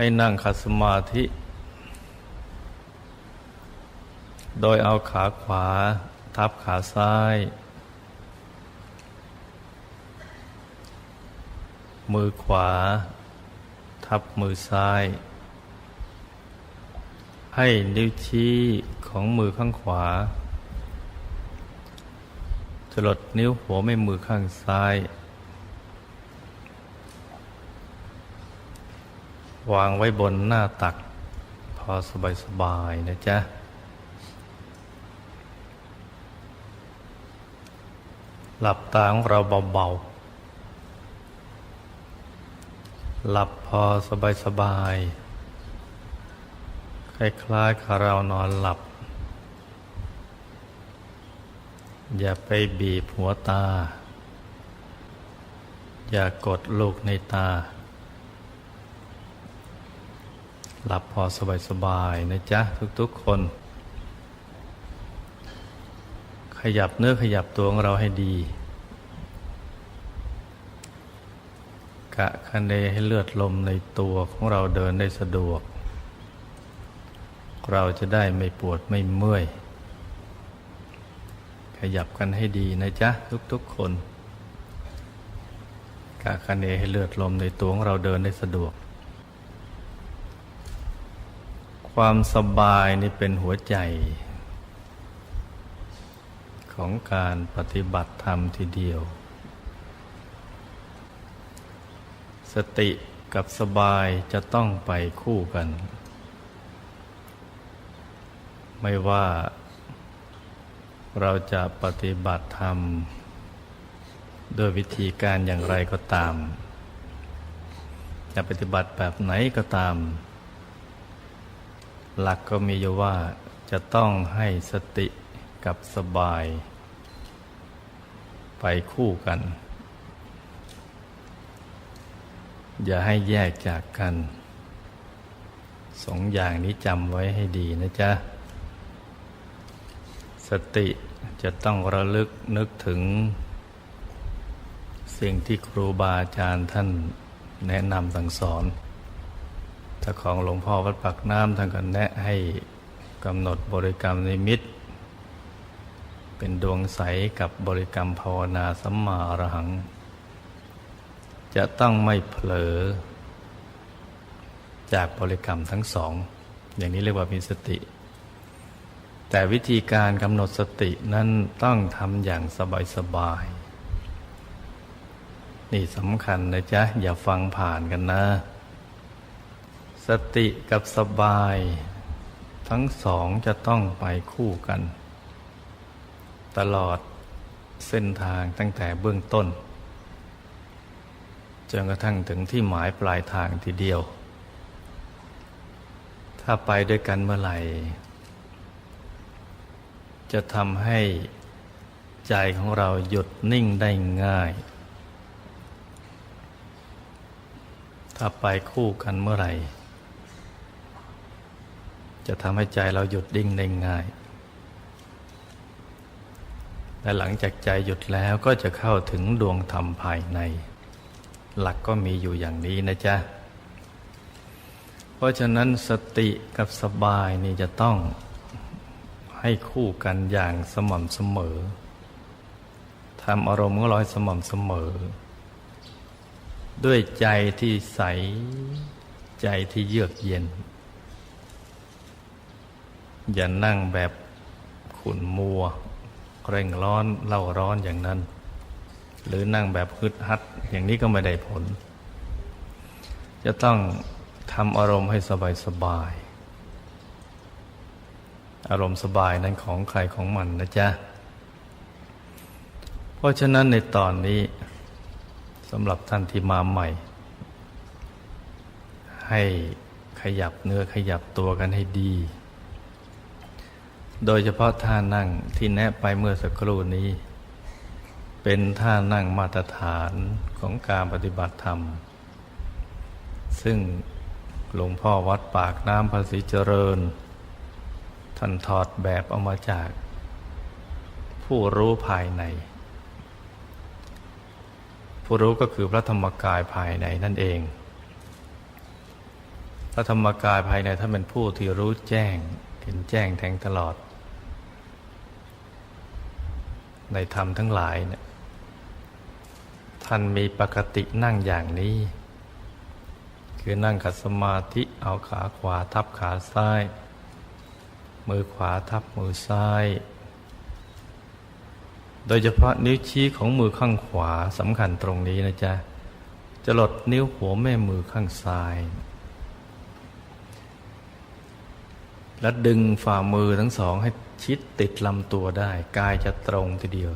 ให้นั่งขัดสมาธิ โดยเอาขาขวา ทับขาซ้าย มือขวา ทับมือซ้าย ให้นิ้วชี้ของมือข้างขวาจลดนิ้วหัวแม่มือข้างซ้าย วางไว้บนหน้าตัก พอสบายๆนะจ๊ะ หลับตาของเราเบาๆ หลับพอสบายๆคล้ายๆกับเรานอนหลับ อย่าไปบีบหัวตา อย่ากดลูกในตา หลับพอสบายๆนะจ๊ะ ทุกๆคน ขยับเนื้อขยับตัวของเราให้ดี กะคะเนให้เลือดลมในตัวของเราเดินได้สะดวก เราจะได้ไม่ปวดไม่เมื่อย ขยับกันให้ดีนะจ๊ะ ทุกๆคน กะคะเนให้เลือดลมในตัวของเราเดินได้สะดวก ความสบายนี่เป็นหัวใจ ของการปฏิบัติธรรมทีเดียว สติกับสบายจะต้องไปคู่กัน ไม่ว่าเราจะปฏิบัติธรรม โดวยวิธีการอย่างไรก็ตาม จะปฏิบัติแบบไหนก็ตาม หลักก็มีอยู่ว่าจะต้องให้สติกับสบาย ไปคู่กัน อย่าให้แยกจากกัน สองอย่างนี้จำไว้ให้ดีนะจ๊ะ สติจะต้องระลึกนึกถึง สิ่งที่ครูบาอาจารย์ท่านแนะนำสั่งสอน ถ้าของหลวงพ่อวัดปักน้ำท่านก็แนะให้กำหนดบริกรรมนิมิต เป็นดวงใสกับบริกรรมภาวนาสัมมาอรหัง จะต้องไม่เผลอ จากบริกรรมทั้งสอง อย่างนี้เรียกว่ามีสติ แต่วิธีการกำหนดสตินั้นต้องทำอย่างสบายๆนี่สำคัญนะจ๊ะ อย่าฟังผ่านกันนะ สติกับสบาย ทั้งสองจะต้องไปคู่กัน ตลอดเส้นทางตั้งแต่เบื้องต้นจนกระทั่งถึงที่หมายปลายทางทีเดียว ถ้าไปด้วยกันเมื่อไหร่ จะทำให้ใจของเราหยุดนิ่งได้ง่าย ถ้าไปคู่กันเมื่อไหร่ จะทำให้ใจเราหยุดดิ่งได้ง่าย และหลังจากใจหยุดแล้วก็จะเข้าถึงดวงธรรมภายใน หลักก็มีอยู่อย่างนี้นะจ๊ะ เพราะฉะนั้นสติกับสบายนี่จะต้องให้คู่กันอย่างสม่ำเสมอทำอารมณ์ของเราให้สม่ำเสมอ ด้วยใจที่ใสใจที่เยือกเย็น อย่านั่งแบบขุนมัว เร่งร้อนเล่าร้อนอย่างนั้น หรือนั่งแบบฮึดฮัด อย่างนี้ก็ไม่ได้ผล จะต้องทำอารมณ์ให้สบายสบาย อารมณ์สบายนั้นของใครของมันนะจ๊ะ เพราะฉะนั้นในตอนนี้สำหรับท่านที่มาใหม่ ให้ขยับเนื้อขยับตัวกันให้ดี โดยเฉพาะท่านั่งที่แนะไปเมื่อสักครู่นี้ เป็นท่านั่งมาตรฐานของการปฏิบัติธรรม ซึ่งหลวงพ่อวัดปากน้ำภาษีเจริญ ท่านถอดแบบเอามาจาก ผู้รู้ภายใน ผู้รู้ก็คือพระธรรมกายภายในนั่นเอง พระธรรมกายภายในท่านเป็นผู้ที่รู้แจ้งเห็นแจ้งแทงตลอด ในธรรมทั้งหลายเนี่ยท่านมีปกตินั่งอย่างนี้ คือนั่งขัดสมาธิเอาขาขวาทับขาซ้าย มือขวาทับมือซ้าย โดยเฉพาะนิ้วชี้ของมือข้างขวาสำคัญตรงนี้นะจ๊ะจะหลดนิ้วหัวแม่มือข้างซ้าย และดึงฝ่ามือทั้งสองให้ ชิดติดลำตัวได้ กายจะตรงทีเดียว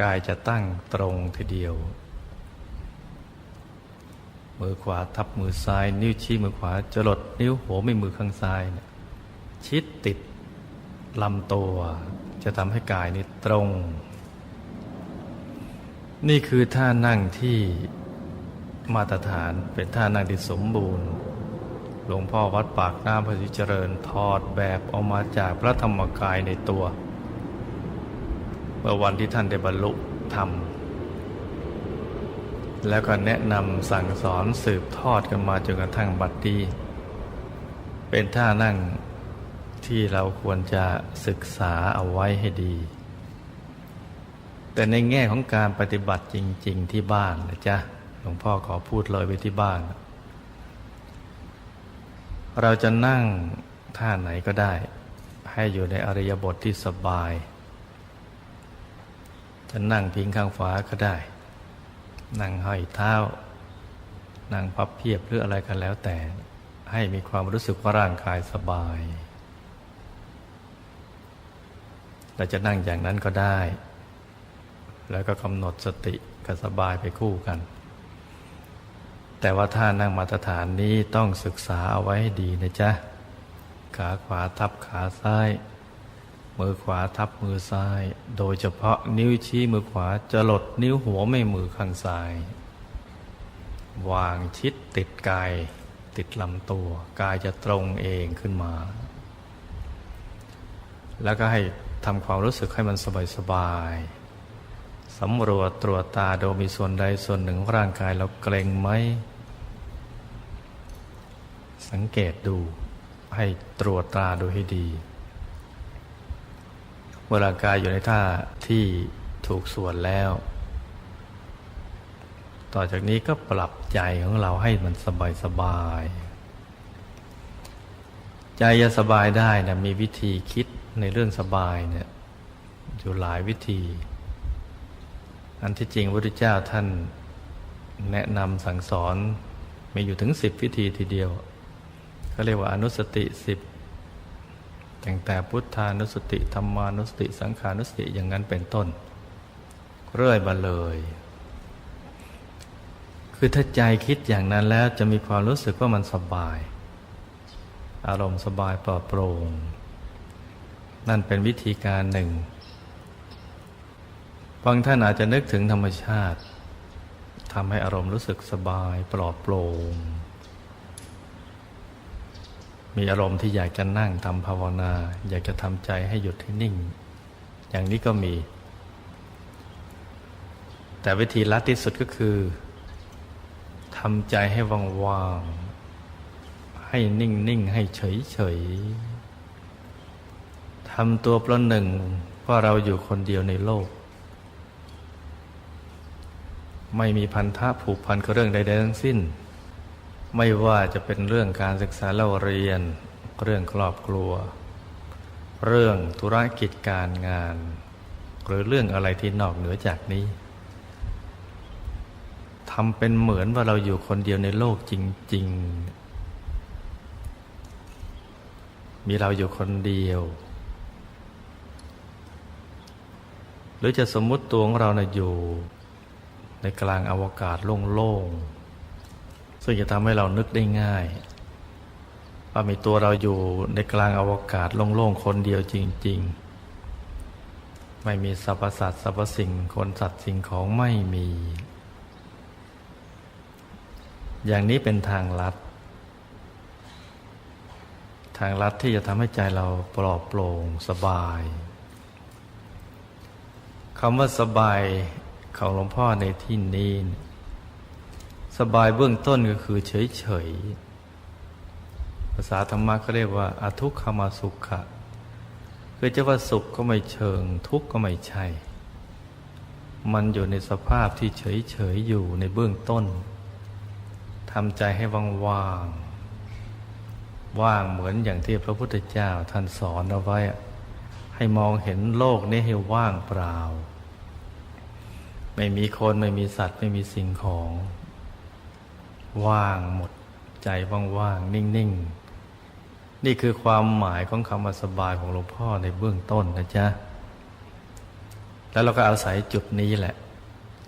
กายจะตั้งตรงทีเดียว มือขวาทับมือซ้าย นิ้วชี้มือขวาจะหลดนิ้วหัวแม่มือข้างซ้ายเนี่ยชิดติดลำตัว จะทำให้กายนี้ตรง นี่คือท่านั่งที่มาตรฐานเป็นท่านั่งที่สมบูรณ์ หลวงพ่อวัดปากน้ำพระิเจริญถอดแบบออกมาจากพระธรรมกายในตัว เมื่อวันที่ท่านได้บรรลุธรรม แล้วก็แนะนำสั่งสอนสืบทอดกันมาจนกระทั่งบัดนี้เป็นท่านั่งที่เราควรจะศึกษาเอาไว้ให้ดี แต่ในแง่ของการปฏิบัติจริง ๆ ที่บ้านนะจ๊ะหลวงพ่อขอพูดเลยไปที่บ้าน เราจะนั่งท่าไหนก็ได้ ให้อยู่ในอริยบทที่สบาย จะนั่งพิงข้างฝาก็ได้ นั่งห้อยเท้า นั่งพับเพียบหรืออะไรกันแล้วแต่ ให้มีความรู้สึกว่าร่างกายสบาย เราจะนั่งอย่างนั้นก็ได้ แล้วก็กำหนดสติกับสบายไปคู่กัน แต่ว่าท่านั่งมาตรฐานนี้ต้องศึกษาเอาไว้ให้ดีนะจ๊ะ ขาขวาทับขาซ้าย มือขวาทับมือซ้าย โดยเฉพาะนิ้วชี้มือขวาจะหลดนิ้วหัวไม่มือข้างซ้าย วางชิดติดกาย ติดลำตัว กายจะตรงเองขึ้นมา แล้วก็ให้ทำความรู้สึกให้มันสบายๆ สำรวจตรวจตาโดยมีส่วนใดส่วนหนึ่งร่างกายเราเกร็งไหม สังเกตดูให้ตรวจตาดูให้ดี เวลากายอยู่ในท่าที่ถูกส่วนแล้ว ต่อจากนี้ก็ปรับใจของเราให้มันสบายสบายใจจะสบายได้นะมีวิธีคิดในเรื่องสบายเนี่ยอยู่หลายวิธี อันที่จริงพระพุทธเจ้าท่านแนะนำสั่งสอนมีอยู่ถึงสิบวิธีทีเดียวเขาเรียกว่าอนุสติสิบตั้งแต่พุทธานุสติธรรมานุสติ สังขานุสติอย่างนั้นเป็นต้น เรื่อยมาเลย คือถ้าใจคิดอย่างนั้นแล้วจะมีความรู้สึกว่ามันสบาย อารมณ์สบายปลอดโปร่งนั่นเป็นวิธีการหนึ่ง บางท่านอาจจะนึกถึงธรรมชาติทำให้อารมณ์รู้สึกสบายปลอดโปร่ง มีอารมณ์ที่อยากจะนั่งทำภาวนา อยากจะทำใจให้หยุดให้นิ่ง อย่างนี้ก็มี แต่วิธีลัดที่สุดก็คือทำใจให้ว่างๆ ให้นิ่งๆให้เฉยๆทำตัวประหนึ่งว่าเราอยู่คนเดียวในโลก ไม่มีพันธะผูกพันกับเรื่องใดๆทั้งสิ้น ไม่ว่าจะเป็นเรื่องการศึกษาเล่าเรียน เรื่องครอบครัว เรื่องธุรกิจการงาน หรือเรื่องอะไรที่นอกเหนือจากนี้ทำเป็นเหมือนว่าเราอยู่คนเดียวในโลกจริง ๆ มีเราอยู่คนเดียว หรือจะสมมุติตัวของเรานะอยู่ ในกลางอาวกาศโล่งๆ ซึ่งจะทำให้เรานึกได้ง่าย ว่ามีตัวเราอยู่ในกลางอาวกาศโล่งๆ คนเดียวจริง ๆ ไม่มีสรรพสัตว์สรรพสิ่งคนสัตว์สิ่งของไม่มี อย่างนี้เป็นทางลัด ทางลัดที่จะทำให้ใจเราปลอดโปร่งสบายคำว่าสบาย ของหลวงพ่อในที่นี้ สบายเบื้องต้นก็คือเฉยาษาธรรมะเขาเรียกว่าอทุกขมาสุขะคือจะว่าสุขก็ไม่เชิง ทุกข์ก็ไม่ใช่ มันอยู่ในสภาพที่เฉยๆอยู่ในเบื้องต้นทำใจให้ว่างๆว่างเหมือนอย่างที่พระพุทธเจ้าท่านสอนเอาไว้ ให้มองเห็นโลกนี้ให้ว่างเปล่า ไม่มีคนไม่มีสัตว์ ไม่มีสิ่งของ ว่างหมดใจว่างๆนิ่งๆนี่คือความหมายของคำว่าสบายของหลวงพ่อในเบื้องต้นนะจ๊ะ แล้วเราก็อาศัยจุดนี้แหละ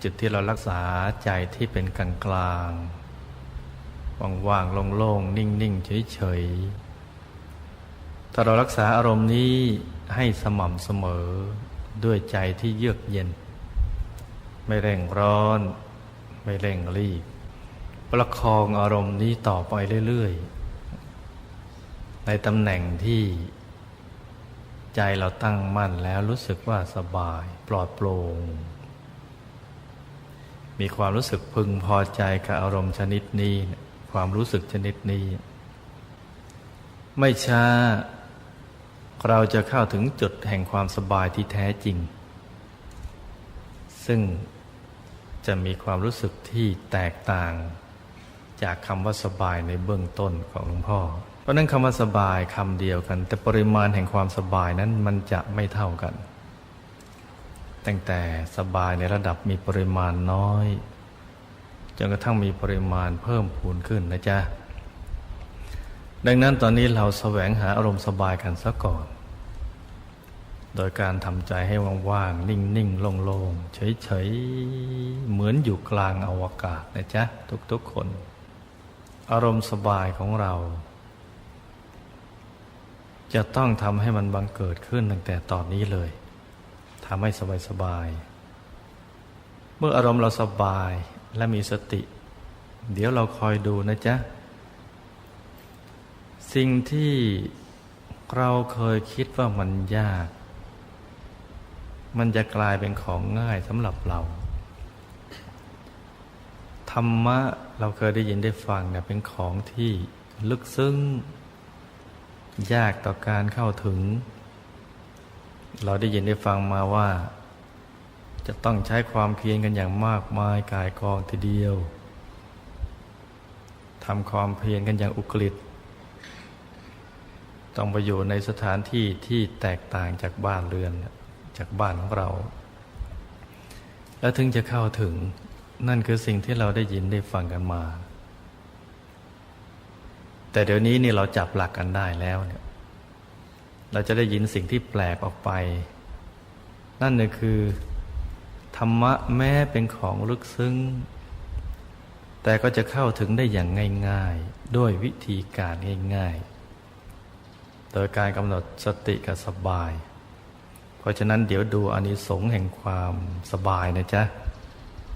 จุดที่เรารักษาใจที่เป็นกลางกลางๆว่างๆโล่งๆนิ่งๆเฉยๆถ้าเรารักษาอารมณ์นี้ให้สม่ำเสมอด้วยใจที่เยือกเย็น ไม่เร่งร้อน ไม่เร่งรีบ ประคองอารมณ์นี้ต่อไปเรื่อย ๆ ในตำแหน่งที่ใจเราตั้งมั่นแล้วรู้สึกว่าสบายปลอดโปร่ง มีความรู้สึกพึงพอใจกับอารมณ์ชนิดนี้ ความรู้สึกชนิดนี้ ไม่ช้า เราจะเข้าถึงจุดแห่งความสบายที่แท้จริง ซึ่ง จะมีความรู้สึกที่แตกต่าง จากคำว่าสบายในเบื้องต้นของหลวงพ่อ เพราะนั้นคำว่าสบายคำเดียวกัน แต่ปริมาณแห่งความสบายนั้นมันจะไม่เท่ากัน ตั้งแต่สบายในระดับมีปริมาณน้อยจนกระทั่งมีปริมาณเพิ่มพูนขึ้นนะจ๊ะ ดังนั้นตอนนี้เราแสวงหาอารมณ์สบายกันซะก่อน โดยการทำใจให้ว่างๆ นิ่งๆ โล่งๆ เฉยๆ เหมือนอยู่กลางอวกาศนะจ๊ะ ทุกๆคน อารมณ์สบายของเรา จะต้องทำให้มันบังเกิดขึ้นตั้งแต่ตอนนี้เลยทำให้สบายๆ เมื่ออารมณ์เราสบายและมีสติ เดี๋ยวเราคอยดูนะจ๊ะ สิ่งที่เราเคยคิดว่ามันยาก มันจะกลายเป็นของง่ายสำหรับเรา ธรรมะเราเคยได้ยินได้ฟังเนี่ยเป็นของที่ลึกซึ้ง ยากต่อการเข้าถึง เราได้ยินได้ฟังมาว่า จะต้องใช้ความเพียรกันอย่างมากมายกายกองทีเดียวทำความเพียรกันอย่างอุกฤษต้องไปอยู่ในสถานที่ที่แตกต่างจากบ้านเรือน จากบ้านของเรา แล้วถึงจะเข้าถึงนั่นคือสิ่งที่เราได้ยินได้ฟังกันมา แต่เดี๋ยวนี้นี่เราจับหลักกันได้แล้วเนี่ยเราจะได้ยินสิ่งที่แปลกออกไป นั่นก็คือ ธรรมะแม้เป็นของลึกซึ้ง แต่ก็จะเข้าถึงได้อย่างง่ายๆ ด้วยวิธีการง่ายๆ โดยการกำหนดสติกับสบาย เพราะฉะนั้นเดี๋ยวดูอานิสงส์แห่งความสบายนะจ๊ะ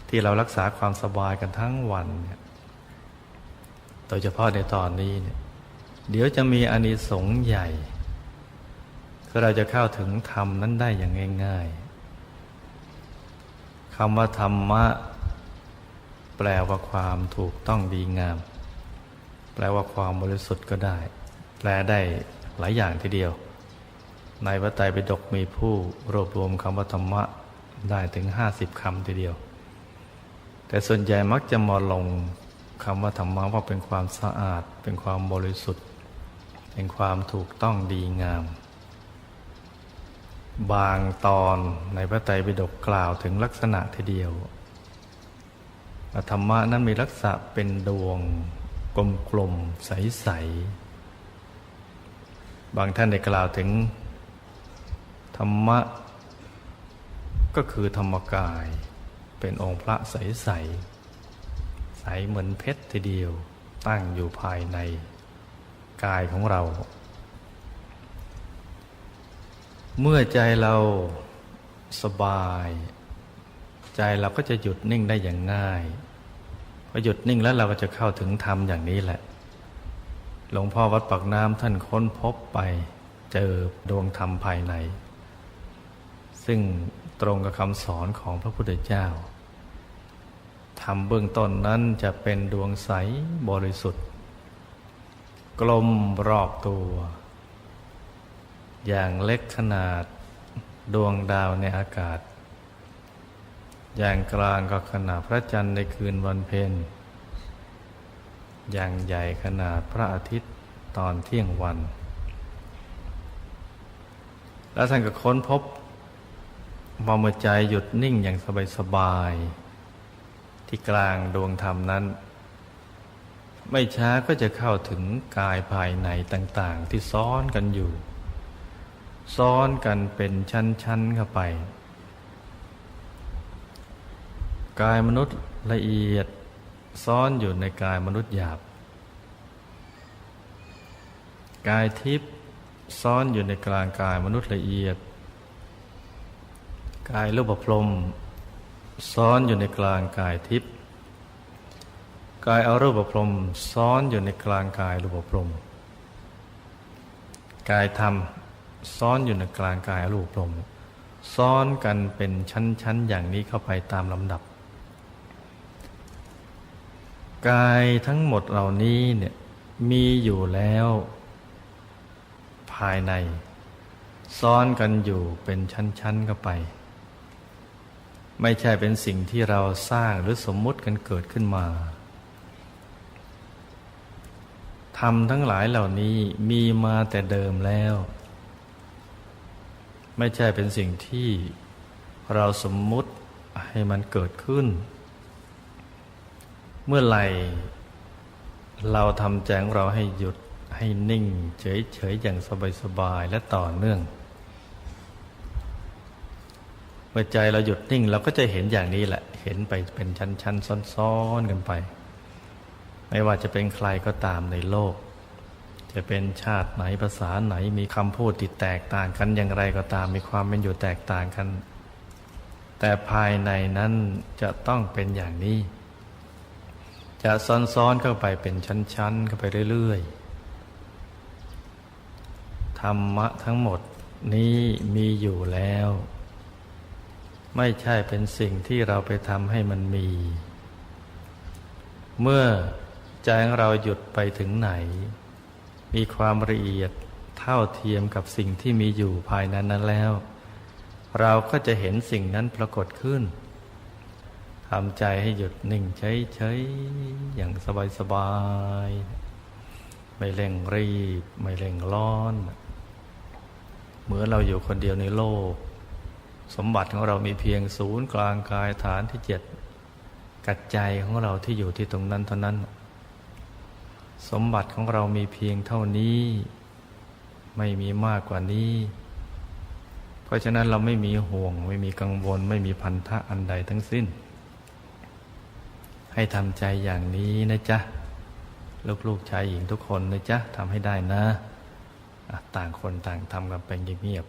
ที่เรารักษาความสบายกันทั้งวันเนี่ยโดยเฉพาะในตอนนี้เนี่ยเดี๋ยวจะมีอานิสงส์ใหญ่คือเราจะเข้าถึงธรรมนั้นได้อย่างง่ายๆคำว่าธรรมะ แปลว่าความถูกต้องดีงาม แปลว่าความบริสุทธิ์ก็ได้ แปลได้หลายอย่างทีเดียว ในพระไตรปิฎกมีผู้รวบรวมคำว่าธรรมะได้ถึงห้าสิบคำทีเดียว แต่ส่วนใหญ่มักจะมาลงคำว่าธรรมะว่าเป็นความสะอาด เป็นความบริสุทธิ์ เป็นความถูกต้องดีงาม บางตอนในพระไตรปิฎกกล่าวถึงลักษณะทีเดียวธรรมะนั้นมีลักษณะเป็นดวงกลมๆใสๆบางท่านได้กล่าวถึง ธรรมะ ก็คือธรรมกาย เป็นองค์พระใสๆใสเหมือนเพชรทีเดียวตั้งอยู่ภายในกายของเรา เมื่อใจเราสบาย ใจเราก็จะหยุดนิ่งได้อย่างง่ายพอหยุดนิ่งแล้วเราก็จะเข้าถึงธรรมอย่างนี้แหละ หลวงพ่อวัดปากน้ำท่านค้นพบไปเจอดวงธรรมภายใน ซึ่งตรงกับคำสอนของพระพุทธเจ้าธรรมเบื้องต้นนั้นจะเป็นดวงใสบริสุทธิ์ กลมรอบตัว อย่างเล็กขนาดดวงดาวในอากาศ อย่างกลางก็ขนาดพระจันทร์ในคืนวันเพ็ญอย่างใหญ่ขนาดพระอาทิตย์ตอนเที่ยงวัน แล้วท่านก็ค้นพบ ว่าเมื่อใจหยุดนิ่งอย่างสบายๆที่กลางดวงธรรมนั้น ไม่ช้าก็จะเข้าถึงกายภายในต่างๆ ที่ซ้อนกันอยู่ ซ้อนกันเป็นชั้นๆเข้าไป กายมนุษย์ละเอียดซ้อนอยู่ในกายมนุษย์หยาบ กายทิพย์ซ้อนอยู่ในกลางกายมนุษย์ละเอียด กายรูปพรมซ้อนอยู่ในกลางกายทิพย์กายอารูปพรมซ้อนอยู่ในกลางกายรูปพรมกายธรรมซ้อนอยู่ในกลางกายอรูปพรมซ้อนกันเป็นชั้นๆอย่างนี้เข้าไปตามลำดับ กายทั้งหมดเหล่านี้เนี่ยมีอยู่แล้ว ภายใน ซ้อนกันอยู่เป็นชั้นๆเข้าไป ไม่ใช่เป็นสิ่งที่เราสร้างหรือสมมุติกันเกิดขึ้นมาธรรมทั้งหลายเหล่านี้มีมาแต่เดิมแล้ว ไม่ใช่เป็นสิ่งที่เราสมมุติให้มันเกิดขึ้น เมื่อไหร่เราทำแจงเราให้หยุดให้นิ่ง เฉยๆอย่างสบายๆและต่อเนื่อง มื่อใจเราหยุดนิ่งเราก็จะเห็นอย่างนี้แหละ เห็นไปเป็นชั้นๆซ้อนๆกันไป ไม่ว่าจะเป็นใครก็ตามในโลก จะเป็นชาติไหนภาษาไหนมีคำพูดที่แตกต่างกันอย่างไรก็ตามมีความเป็นอยู่แตกต่างกัน แต่ภายในนั้นจะต้องเป็นอย่างนี้ จะซ้อนๆเข้าไปเป็นชั้นๆเข้าไปเรื่อยๆธรรมะทั้งหมดนี้มีอยู่แล้ว ไม่ใช่เป็นสิ่งที่เราไปทำให้มันมี เมื่อใจของเราหยุดไปถึงไหน มีความละเอียดเท่าเทียมกับสิ่งที่มีอยู่ภายในนั้นแล้ว เราก็จะเห็นสิ่งนั้นปรากฏขึ้นทำใจให้หยุดนิ่งเฉยๆอย่างสบายๆไม่เร่งรีบ ไม่เร่งร้อน เหมือนเราอยู่คนเดียวในโลก สมบัติของเรามีเพียงศูนย์กลางกายฐานที่เจ็ดกัดใจของเราที่อยู่ที่ตรงนั้นเท่านั้น สมบัติของเรามีเพียงเท่านี้ ไม่มีมากกว่านี้ เพราะฉะนั้นเราไม่มีห่วง ไม่มีกังวล ไม่มีพันธะอันใดทั้งสิ้น ให้ทำใจอย่างนี้นะจ๊ะ ลูกๆชายหญิงทุกคนนะจ๊ะทำให้ได้นะะต่างคนต่างทำกันไปเงียบ